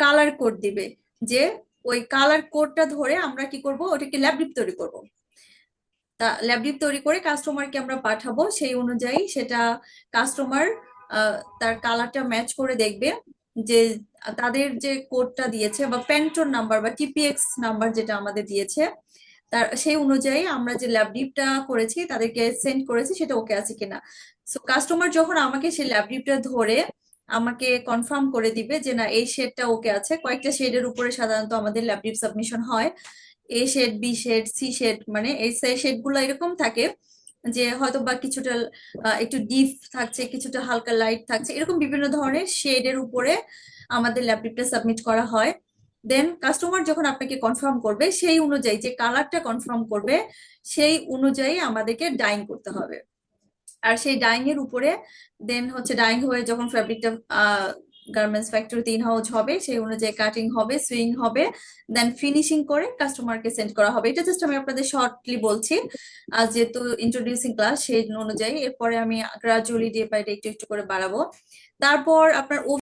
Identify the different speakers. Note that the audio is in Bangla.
Speaker 1: কালার কোড দিবে। যে ওই কালার কোডটা ধরে আমরা কি করব? ওটাকে ল্যাবডিপ তৈরি করব। তা ল্যাবডিপ তৈরি করে কাস্টমারকে আমরা পাঠাবো। সেই অনুযায়ী সেটা কাস্টমার তার কালারটা ম্যাচ করে দেখবে যে তাদের যে কোডটা দিয়েছে বা প্যান্টোর নাম্বার বা টিপিএক্স নাম্বার যেটা আমাদের দিয়েছে, তার সেই অনুযায়ী আমরা যে ল্যাবডিপটা করেছি, তাদেরকে সেন্ড করেছি, সেটা ওকে আছে কিনা। সো কাস্টমার যখন আমাকে সেই ল্যাবডিপটা ধরে আমাকে কনফার্ম করে দিবে যে না, এই শেডটা ওকে আছে। কয়েকটা শেডের উপরে সাধারণত আমাদের ল্যাবডিপ সাবমিশন হয়। A shade B shade C shade মানে এই শেডগুলো এরকম থাকে যে হয়তো বা কিছুটা একটু ডিপ থাকছে, কিছুটা হালকা লাইট থাকছে, এরকম বিভিন্ন ধরনের শেডের উপরে আমাদের ল্যাপটপটা সাবমিট করা হয়। দেন কাস্টমার যখন আপনাকে কনফার্ম করবে, সেই অনুযায়ী যে কালারটা কনফার্ম করবে, সেই অনুযায়ী আমাদেরকে ডাইং করতে হবে। আর সেই ডাইং এর উপরে দেন হচ্ছে ডাইং হয়ে যখন ফ্যাব্রিকটা গার্মেন্টস ফ্যাক্টরি তিন হাউস হবে, সেই অনুযায়ী কাটিং হবে সুইং হবে দেন ফিনিশিং করে কাস্টমারকে সেন্ড করা হবে। এটা জাস্ট আমি আপনাদের শর্টলি বলছি। আর যেহেতু ইন্ট্রোডিউসিং ক্লাস সেই অনুযায়ী, এরপরে আমি গ্রাজুয়ালি ডে বাই ডে একটু একটু করে বাড়াবো। তারপর আপনার